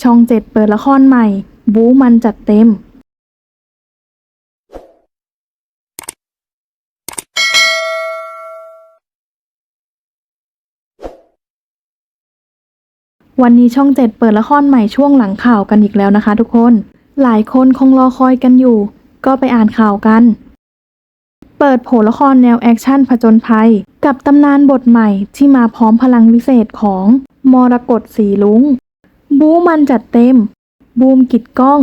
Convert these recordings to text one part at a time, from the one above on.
ช่องเจ็ดเปิดละครใหม่ บู๊มันจัดเต็ม วันนี้ช่องเจ็ดเปิดละครใหม่ช่วงหลังข่าวกันอีกแล้วนะคะทุกคน หลายคนคงรอคอยกันอยู่ ก็ไปอ่านข่าวกัน เปิดโผละครแนวแอคชั่นผจญภัย กับตำนานบทใหม่ที่มาพร้อมพลังวิเศษของมรกตสีลุง บูมันจัดเต็ม บูมกิดก้อง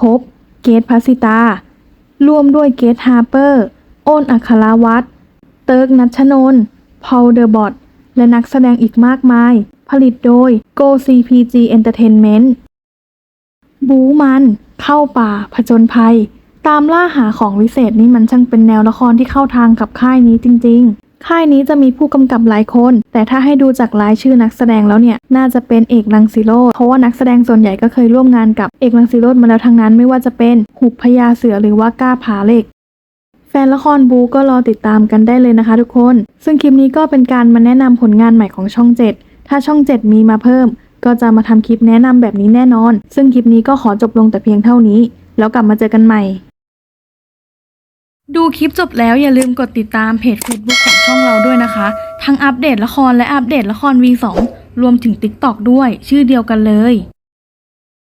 พบ เกตพัสิตา ร่วมด้วยเกตฮาร์เปอร์ โอนอัครวัตรเติร์กนัชนนพอลเดอร์บอทและนักแสดงอีกมากมาย ผลิตโดย Go CPG Entertainment บูมัน เข้าป่า ผจญภัย ตามล่าหาของวิเศษนี่มันช่างเป็นแนวละครที่เข้าทางกับค่ายนี้จริง ๆ ค่ายนี้จะมีผู้กำกับหลายคน แต่ถ้าให้ดูจากรายชื่อนักแสดงแล้วเนี่ย น่าจะเป็นเอกลังสิโรดเพราะว่านักแสดงส่วนใหญ่ก็เคยร่วมงานกับเอกลังสิโรดมาแล้วทั้งนั้นไม่ว่าจะเป็นหุบพญาเสือหรือว่าก้าผาเหล็กแฟนละครบูก็รอติดตามกันได้เลยนะคะทุกคน ซึ่งคลิปนี้ก็เป็นการมาแนะนำผลงานใหม่ของช่อง 7 ถ้าช่อง 7 มีมาเพิ่ม ก็จะมาทำคลิปแนะนำแบบนี้แน่นอน ซึ่งคลิปนี้ก็ขอจบลงแต่เพียงเท่านี้ แล้วกลับมาเจอกันใหม่ ดูคลิปจบแล้วอย่าลืมกดติดตามเพจ Facebook ช่องเราด้วยนะคะ ทั้งอัปเดตละครและอัปเดตละคร V2 รวมถึง TikTok ด้วย ชื่อเดียวกันเลย